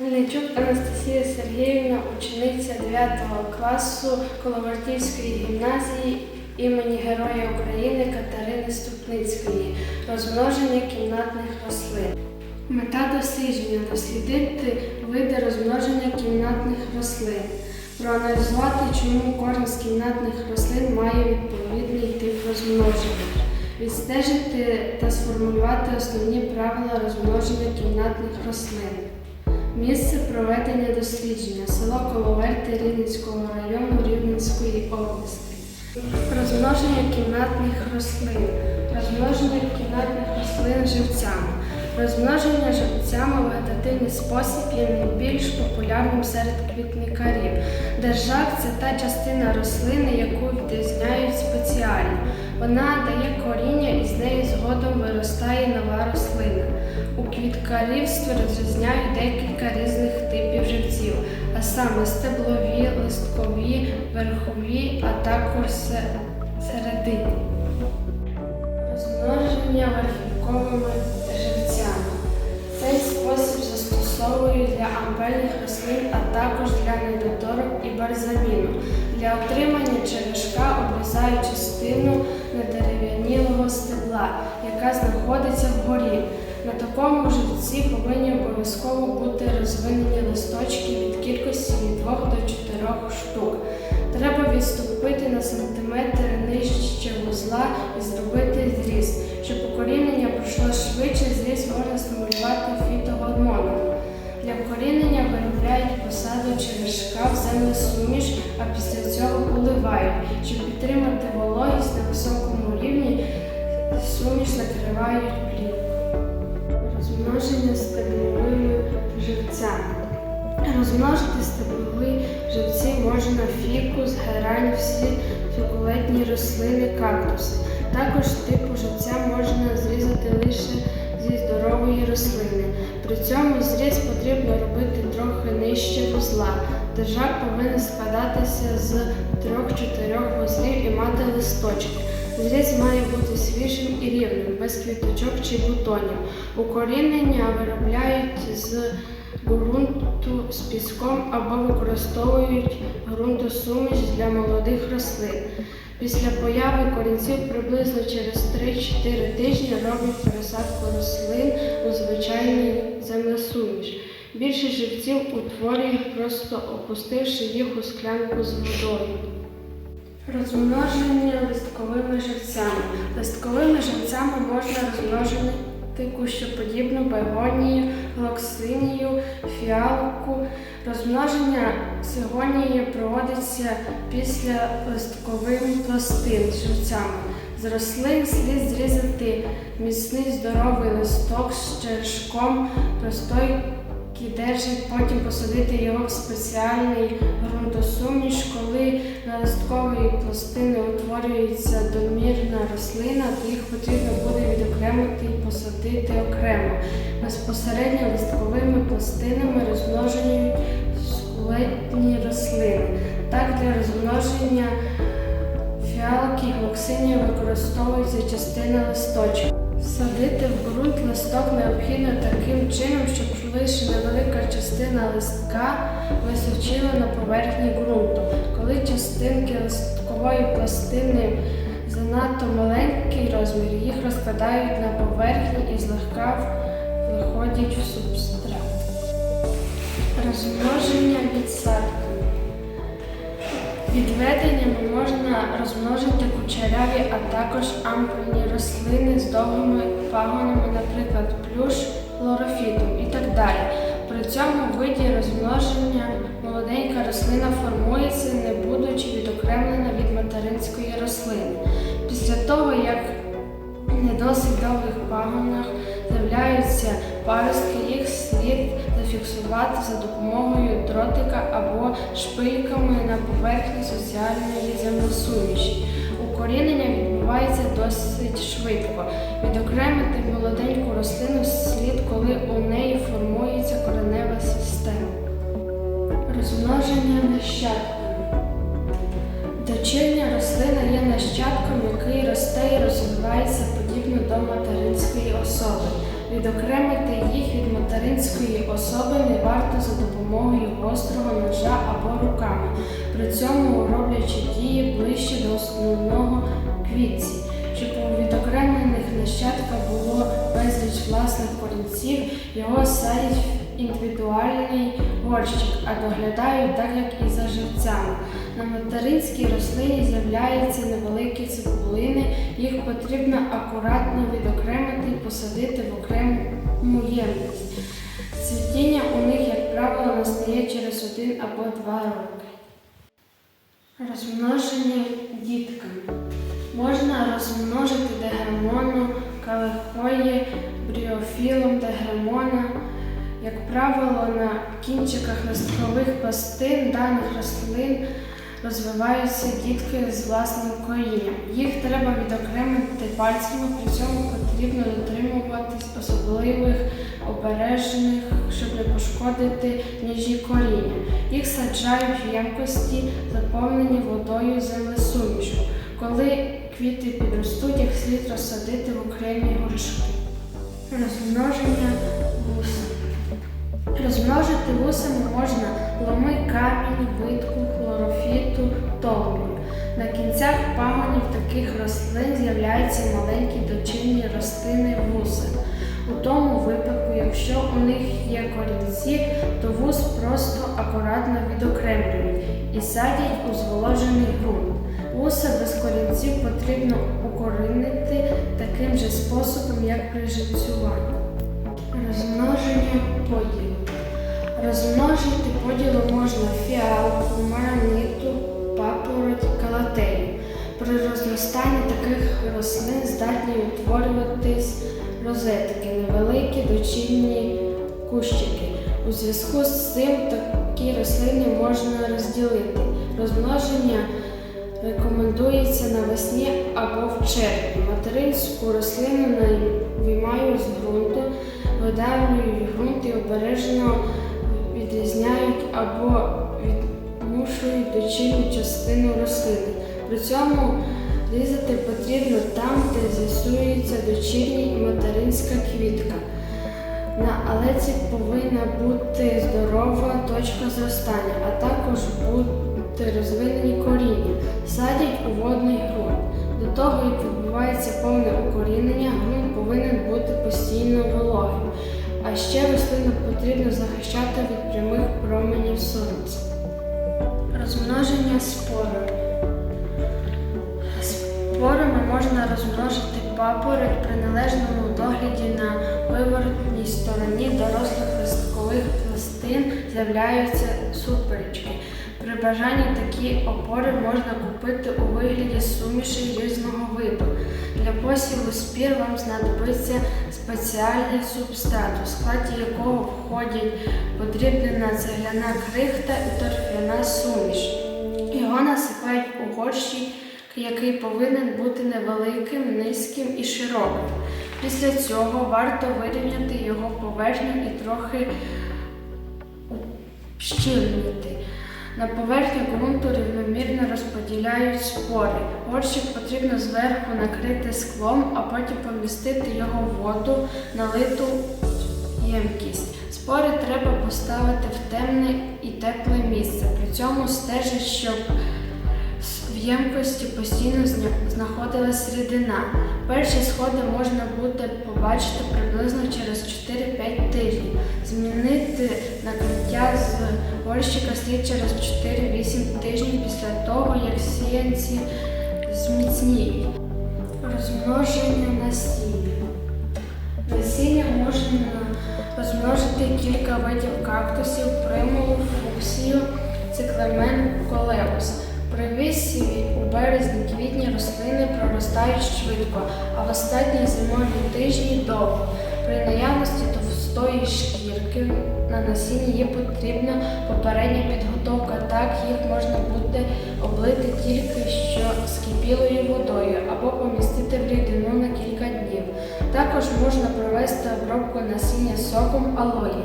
Мельничук Анастасія Сергіївна, учениця 9 класу Коловартівської гімназії імені Героя України Катерини Ступницької. Розмноження кімнатних рослин. Мета дослідження дослідити види розмноження кімнатних рослин, проаналізувати, чому кожна з кімнатних рослин має відповідний тип розмноження, відстежити та сформулювати основні правила розмноження кімнатних рослин. Місце проведення дослідження село Коловерти Рівненського району Рівненської області. Розмноження кімнатних рослин. Розмноження кімнатних рослин живцями. Розмноження живцями вегетативний спосіб є найбільш популярним серед квітникарів. Держак це та частина рослини, яку відрізняють спеціально. Вона дає коріння і з неї згодом виростає нова рослина. У квіткарівстві розрізняють декілька різних типів живців, а саме стеблові, листкові, верхові, а також се- серединні. Розмноження верхівковими живцями. Цей спосіб застосовують для ампельних рослин, а також для недоторок і барзаміну. Для отримання черешка обрізають частину недерев'янілого стебла, яка знаходиться вгорі. На такому живці повинні обов'язково бути розвинені листочки від кількості від 2 до 4 штук. Треба відступити на сантиметр нижче вузла і зробити зріз. Щоб укорінення пройшло швидше, зріз можна стимулювати фітогормонами. Для вкорінення виробляють посаду черешка в землесуміш, а після цього поливають. Щоб підтримати вологість на високому рівні, суміш накривають плівкою. Розмноження стебловими живцями. Розмножити стеблові живці можна фікус, герань, всі фікулетні рослини, кактуси. Також типу живця можна зрізати лише зі здорової рослини. При цьому зріз потрібно робити трохи нижче вузла. Держак повинен складатися з 3-4 вузлів і мати листочки. Зріз має бути свіжим і рівним, без квіточок чи бутонів. Укорінення виробляють з ґрунту з піском або використовують ґрунтосуміш для молодих рослин. Після появи корінців приблизно через 3-4 тижні роблять пересадку рослин у звичайний землесуміш. Більше живців утворюють, просто опустивши їх у склянку з водою. Розмноження листковими живцями. Листковими живцями можна розмножити кущоподібну бегонію, глоксинію, фіалку. Розмноження сигонії проводиться після листкових пластин живцями. З слід зрізати міцний здоровий листок з черешком, простой держить, потім посадити його в спеціальний ґрунтосуміш. Коли на листкової пластини утворюється домірна рослина, то їх потрібно буде відокремити і посадити окремо. Безпосередньо листковими пластинами розмножують скулетні рослини. Так для розмноження фіалки і глоксинії використовується частина листочка. Садити в ґрунт листок необхідно таким чином, щоб лише невелика частина листка височила на поверхні ґрунту. Коли частинки листкової пластини занадто маленький розмір, їх розкладають на поверхні і злегка виходять в субстрат. Розмноження відсадками. Відведеннями можна розмножити кучеряві, а також ампульні рослини з довгими пагонами, наприклад, плюш, хлорофітум і так далі. При цьому виді розмноження молоденька рослина формується, не будучи відокремлена від материнської рослини. Після того, як на досить довгих пагонах з'являються паростки, їх слід зафіксувати за допомогою дротика або шпильками на поверхні соціальної землесуміші. Укорінення відбувається досить швидко. Відокремити молоденьку рослину слід, коли у неї формується коренева система. Розмноження нащадками. Дочірня рослина є нащадком, який росте і розвивається подібно до материнської особи. Відокремити їх від материнської особи не варто за допомогою гострого ножа або руками, при цьому роблячи дії ближче до основного квітці, щоб у відокремлених нащадках було безліч власних корінців, його садять в індивідуальний горщик, а доглядають так, як і за живцями. На материнській рослині з'являються невеликі цибулини, їх потрібно акуратно відокремити і посадити в окрему ємність. Цвітіння у них, як правило, настає через один або два роки. Розмноження дітками. Можна розмножити деграмону, калихої, бріофілом деграмона. Як правило, на кінчиках листкових пластин даних рослин розвиваються дітки з власним корінням. Їх треба відокремити пальцями, при цьому потрібно дотримуватись особливих обережних, щоб не пошкодити ніжі коріння. Їх саджають в ємкості, заповнені водою землесумішу. Коли квіти підростуть, їх слід розсадити в окремі горшки. Розмноження вуса. Розмножити вусами можна ломи, камінь, витку, хлорофіту, толмію. На кінцях пагонів таких рослин з'являються маленькі дочинні рослини вуса. У тому випадку, якщо у них є корінці, то вус просто акуратно відокремлюють і садять у зволожений ґрунт. Вуса без корінців потрібно укорінити таким же способом, як при живцюванні. Розмноження поділу. Розмножити поділу можна фіалку, мараниту, папороть, калатею. При розростанні таких рослин здатні утворюватись розетки, невеликі дочинні кущики. У зв'язку з цим такі рослини можна розділити. Розмноження рекомендується навесні або в червні. Материнську рослину виймають з ґрунту, видавлюють ґрунт і обережно відрізняють або відмушують дочинну частину рослини. При цьому різати потрібно там, де з'ясується дочірня і материнська квітка. На алеці повинна бути здорова точка зростання, а також бути розвинені коріння, садять у водний ґрунт. До того, як відбувається повне укорінення, ґрунт повинен бути постійно вологим. А ще рослину потрібно захищати від прямих променів сонця. Розмноження спорами. Спорами можна розмножити папороть при належному догляді на виворотній стороні дорослих листкових пластин з'являються суперечки. При бажанні такі опори можна купити у вигляді суміші різного виду. Для посіву спір вам знадобиться спеціальний субстрат, у складі якого входять подрібнена цегляна крихта і торфяна суміш. Його насипають у горщі, який повинен бути невеликим, низьким і широким. Після цього варто вирівняти його поверхню і трохи щільнити. На поверхні ґрунту рівномірно розподіляють спори. Горщик потрібно зверху накрити склом, а потім помістити його в воду, налиту ємкість. Спори треба поставити в темне і тепле місце. При цьому стежить, щоб в ємкості постійно знаходилась рідина. Перші сходи можна буде побачити приблизно через 4-5 тижнів. Змінити накриття з горщика слід через 4-8 тижнів після того, як сіянці зміцніють. Розмноження насіння. Насіння можна розмножити кілька видів кактусів, примулу, фуксію, цикламен, колеус. При висіві у березні-квітні рослини проростають швидко, а в останні зимові тижні довго. При наявності товстої шкірки на насінні є потрібна попередня підготовка. Так їх можна буде облити тільки що скипілою водою або помістити в рідину на кілька днів. Також можна провести обробку насіння соком алої,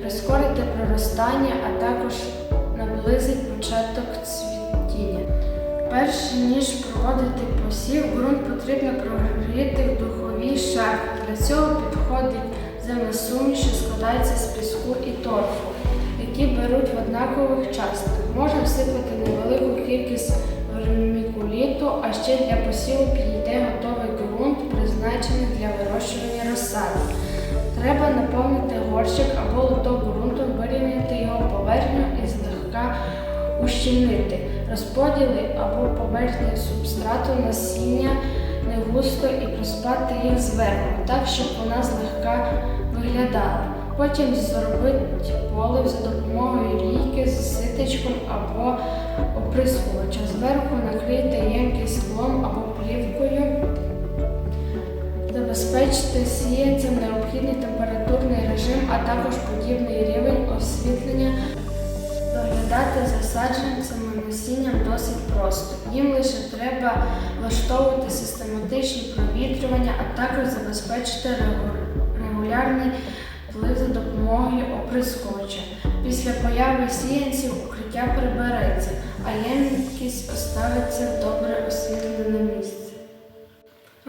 прискорити проростання, а також наблизить початок цвітіння. Перш ніж проводити посів, ґрунт потрібно прогріти в духовій шафі. Для цього підходить Землесуміші складаються з піску і торфу, які беруть в однакових частках. Можна всипати невелику кількість вермікуліту, а ще для посіву підійде готовий ґрунт, призначений для вирощування розсади. Треба наповнити горщик або лоток ґрунтом, вирівняти його поверхню і злегка ущільнити. Розподіли або поверхні субстрату насіння не густо і присипати їх зверху, так, щоб вона злегка виглядала. Потім зробити полив за допомогою лійки з ситечком або оприскувача. Зверху накрийте ємкість склом або плівкою. Забезпечте сіянцям необхідний температурний режим, а також подібний рівень освітлення. Доглядати за саджанцями насінням досить просто. Їм лише треба влаштовувати систематичні провітрювання, а також забезпечити регу- регулярний вплив за допомогою оприскувача. Після появи сіянців укриття прибереться, а ємкість поставиться в добре освітлене місце.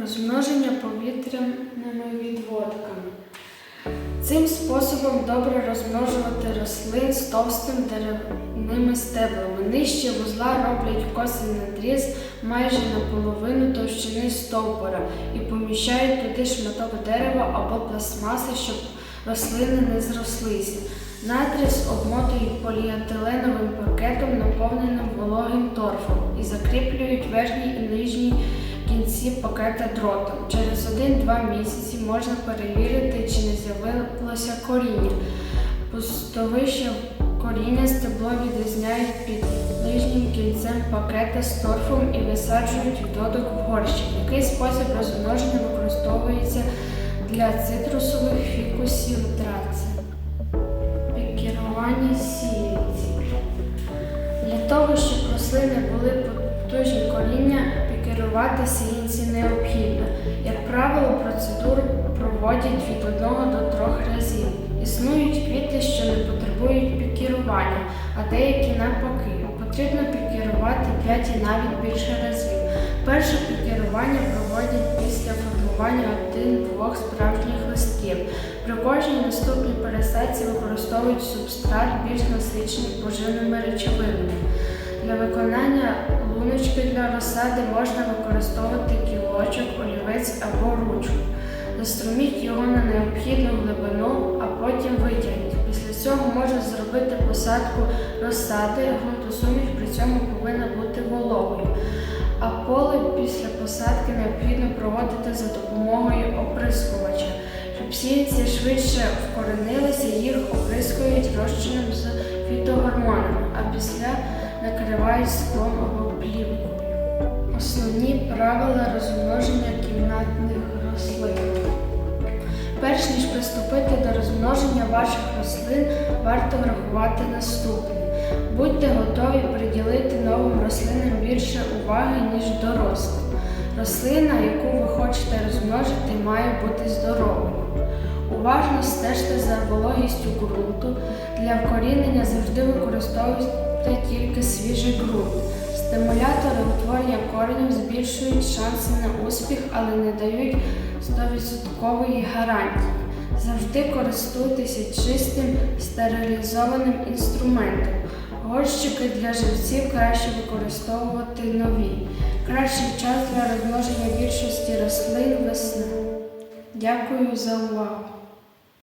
Розмноження повітряними відводками. Цим способом добре розмножувати рослин з товстим деревними стеблами. Нижче вузла роблять косий надріз майже наполовину товщини стовбура і поміщають туди шматок дерева або пластмаси, щоб рослини не зрослися. Надріз обмотують поліетиленовим пакетом, наповненим вологим торфом, і закріплюють верхній і нижній кінці пакета дротом. Через 1-2 місяці можна перевірити, чи не з'явилося коріння. Пустовище коріння стебло відрізняють під нижнім кінцем пакета з торфом і висаджують відводок в горщик. Який спосіб розмноження використовується для цитрусових фікусів траці. Пікірування сіянців. Для того, щоб рослини були потужні коріння, пікерувати сіянці необхідно. Як правило, процедуру проводять від одного до трьох разів. Існують квіти, що не потребують пікірування, а деякі навпаки. Потрібно пікерувати 5 і навіть більше разів. Перше пікерування проводять після формування один-двох справжніх листків. При кожній наступній пересадці використовують субстрат більш насичений поживними речовинами. Для виконання луночки для розсади можна використовувати кілочок, олівець або ручку. Заструміть його на необхідну глибину, а потім витягніть. Після цього можна зробити посадку розсади, ґрунтосуміш при цьому повинна бути вологою. А поле після посадки необхідно проводити за допомогою оприскувача. Щоб сіянці швидше вкоренилися, їх оприскують розчином з фітогормонами, а після накривають склом або плівкою. Основні правила розмноження кімнатних рослин. Перш ніж приступити до розмноження ваших рослин, варто врахувати наступне. Будьте готові приділити новим рослинам більше уваги, ніж дорослим. Рослина, яку ви хочете розмножити, має бути здоровою. Уважно стежте за вологістю ґрунту. Для вкорінення завжди використовуйте тільки свіжий ґрунт. Стимулятори утворення коренів збільшують шанси на успіх, але не дають 100% гарантії. Завжди користуйтеся чистим стерилізованим інструментом. Горщики для живців краще використовувати нові. Кращий час для розмноження більшості рослин весна. Дякую за увагу!